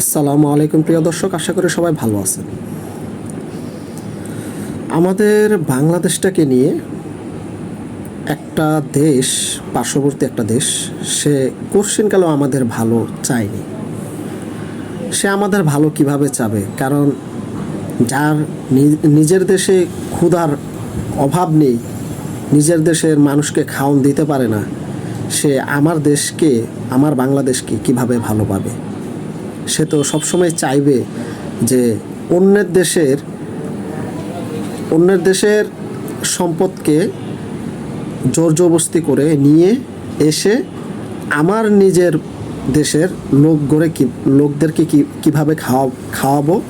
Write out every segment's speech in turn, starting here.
আসসালামু আলাইকুম, প্রিয় দর্শক। আশা করি সবাই ভালো আছেন। আমাদের বাংলাদেশটাকে নিয়ে একটা দেশ, পার্শ্ববর্তী একটা দেশ, সে কোশ্চিনকালেও আমাদের ভালো চায়নি। সে আমাদের ভালো কীভাবে চাবে? কারণ যার নিজের দেশে ক্ষুধার অভাব নেই, নিজের দেশের মানুষকে খাওন দিতে পারে না, সে আমার দেশকে, আমার বাংলাদেশকে কীভাবে ভালো পাবে? সে তো সবসময় চাইবে যে অন্যের দেশের অন্যের দেশের সম্পদকে জোর জবস্তি করে নিয়ে এসে আমার নিজের দেশের লোক গড়ে কি, লোকদেরকে কি, কীভাবে খাওয়া, খাওয়াবো,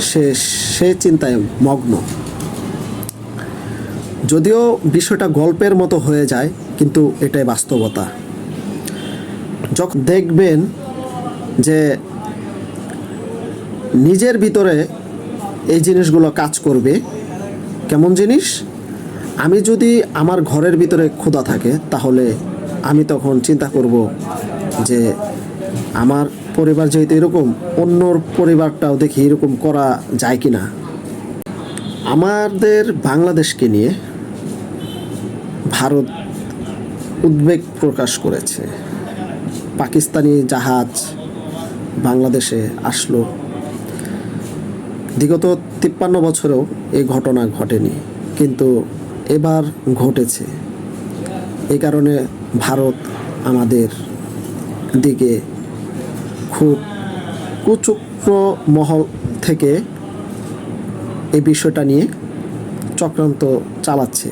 সে সে চিন্তায় মগ্ন। যদিও বিষয়টা গল্পের মতো হয়ে যায়, কিন্তু এটাই বাস্তবতা। যখন দেখবেন যে নিজের ভিতরে এই জিনিসগুলো কাজ করবে। কেমন জিনিস? আমি যদি আমার ঘরের ভিতরে ক্ষুধা থাকে, তাহলে আমি তখন চিন্তা করব যে আমার পরিবার যেহেতু এরকম, অন্যর পরিবারটাও দেখি এরকম করা যায় কি না আমাদের বাংলাদেশকে নিয়ে ভারত উদ্বেগ প্রকাশ করেছে। পাকিস্তানি জাহাজ বাংলাদেশে আসলো। বিগত তিপ্পান্ন বছরেও এই ঘটনা ঘটেনি, কিন্তু এবার ঘটেছে। এই কারণে ভারত আমাদের দিকে খুব কুচক্র মহল থেকে এই বিষয়টা নিয়ে চক্রান্ত চালাচ্ছে।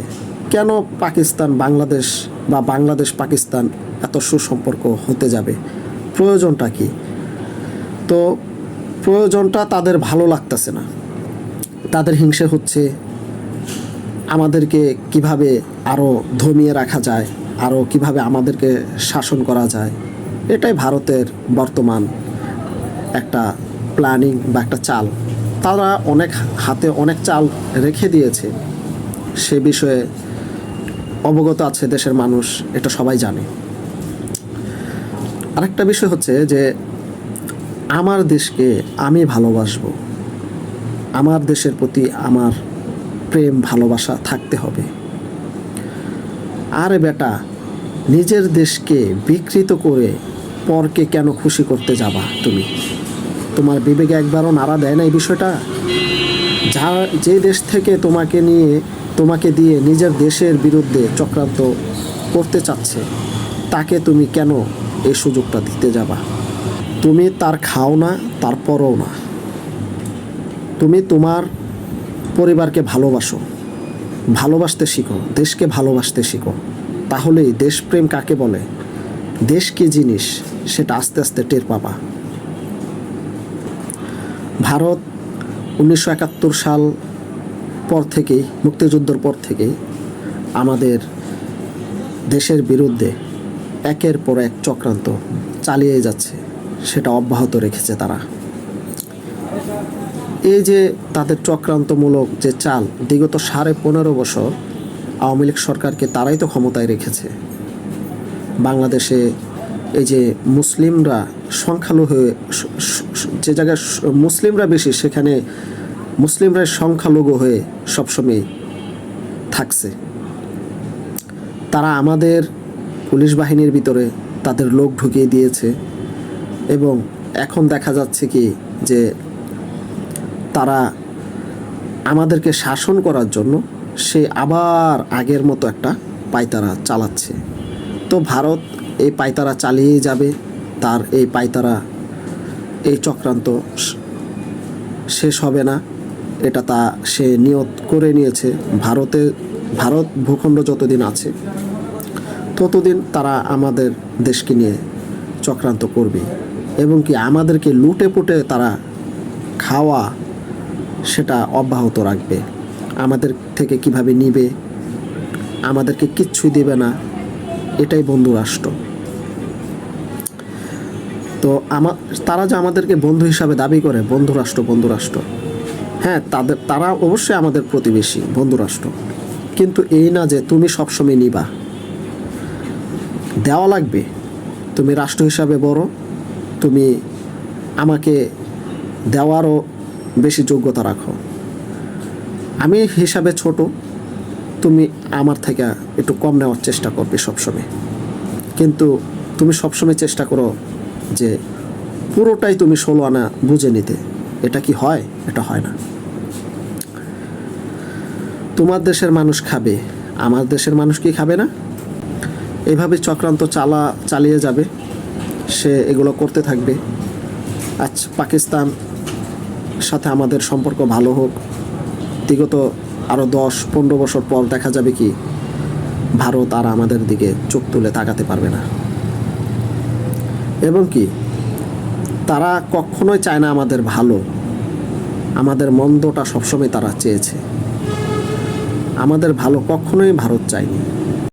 কেন পাকিস্তান, বাংলাদেশ বা বাংলাদেশ, পাকিস্তান এত সুসম্পর্ক হতে যাবে? প্রয়োজনটা কি? তো প্রয়োজনটা তাদের ভালো লাগতেছে না। তাদের হিংসে হচ্ছে, আমাদেরকে কীভাবে আরও ধমিয়ে রাখা যায় আরও কীভাবে আমাদেরকে শাসন করা যায়, এটাই ভারতের বর্তমান একটা প্ল্যানিং বা একটা চাল। তারা অনেক হাতে অনেক চাল রেখে দিয়েছে। সে বিষয়ে অবগত আছে দেশের মানুষ, এটা সবাই জানে। আরেকটা বিষয় হচ্ছে যে আমার দেশকে আমি ভালোবাসবো। আমার দেশের প্রতি আমার প্রেম, ভালোবাসা থাকতে হবে। আরে বেটা, নিজের দেশকে বিকৃত করে পরকে কেন খুশি করতে যাবা তুমি? তোমার বিবেকে একবারও নাড়া দেয় না এই বিষয়টা? যা, যে দেশ থেকে তোমাকে নিয়ে, তোমাকে দিয়ে নিজের দেশের বিরুদ্ধে চক্রান্ত করতে চাচ্ছে, তাকে তুমি কেন এই সুযোগটা দিতে যাবা? তুমি তার খাও না তারপরও না। তুমি তোমার পরিবারকে ভালোবাসো। ভালোবাসতে শিখো, দেশকে ভালোবাসতে শিখো। তাহলেই দেশপ্রেম কাকে বলে? দেশ কি জিনিস? সেটা আস্তে আস্তে টের পাবা। ভারত উনিশশো একাত্তর সাল পর থেকেই, মুক্তিযুদ্ধর পর থেকেই আমাদের দেশের বিরুদ্ধে একের পর এক চক্রান্ত চালিয়ে যাচ্ছে। সেটা অব্যাহত রেখেছে তারা। এই যে তাদের চক্রান্তমূলক যে চাল, বিগত সাড়ে পনেরো বছর আওয়ামী লীগ সরকারকে তারাই তো ক্ষমতায় রেখেছে। বাংলাদেশে এই যে মুসলিমরা সংখ্যালঘু হয়ে যে জায়গায় মুসলিমরা বেশি, সেখানে মুসলিমরা সংখ্যালঘু হয়ে সবসময় থাকছে। তারা আমাদের পুলিশ বাহিনীর ভিতরে তাদের লোক ঢুকিয়ে দিয়েছে। এবং এখন দেখা যাচ্ছে কি যে তারা আমাদেরকে শাসন করার জন্য সে আবার আগের মতো একটা পায়তারা চালাচ্ছে। তো ভারত এই পায়তারা চালিয়ে যাবে, তার এই পায়তারা এই চক্রান্ত শেষ হবে না। এটা তা সে নিয়ত করে নিয়েছে। ভারতে, ভারত ভূখণ্ড যতদিন আছে, ততদিন তারা আমাদের দেশকে নিয়ে চক্রান্ত করবে। এবং কি আমাদেরকে লুটে পুটে তারা খাওয়া সেটা অব্যাহত রাখবে। আমাদের থেকে কীভাবে নিবে? আমাদেরকে কিচ্ছুই দেবে না। এটাই বন্ধু রাষ্ট্র। তো আমার তারা যে আমাদেরকে বন্ধু হিসাবে দাবি করে, বন্ধু রাষ্ট্র বন্ধু রাষ্ট্র। হ্যাঁ তাদের, তারা অবশ্যই আমাদের প্রতিবেশী, বন্ধু রাষ্ট্র। কিন্তু এই না যে তুমি সবসময় নিবা। দেওয়া লাগবে। তুমি রাষ্ট্র হিসাবে বড়। তুমি আমাকে দেওয়ারও বেশি যোগ্যতা রাখো। আমি হিসাবে ছোট, তুমি আমার থেকে একটু কম নেওয়ার চেষ্টা করবে সবসময়। কিন্তু তুমি সবসময় চেষ্টা করো যে পুরোটাই তুমি ষোলো আনা বুঝে নিতে। এটা কি হয়? এটা হয় না। তোমার দেশের মানুষ খাবে, আমার দেশের মানুষ কি খাবে না? এভাবে চক্রান্ত চালা চালিয়ে যাবে। সে এগুলো করতে থাকবে। আচ্ছা পাকিস্তান সাথে আমাদের সম্পর্ক ভালো হোক। বিগত আরও দশ, পনেরো বছর পর দেখা যাবে কি, ভারত আর আমাদের দিকে চোখ তুলে তাকাতে পারবে না। এবং কি, তারা কখনোই চায় না আমাদের ভালো। আমাদের মন্দটা সবসময় তারা চেয়েছে। আমাদের ভালো কখনোই ভারত চায়নি।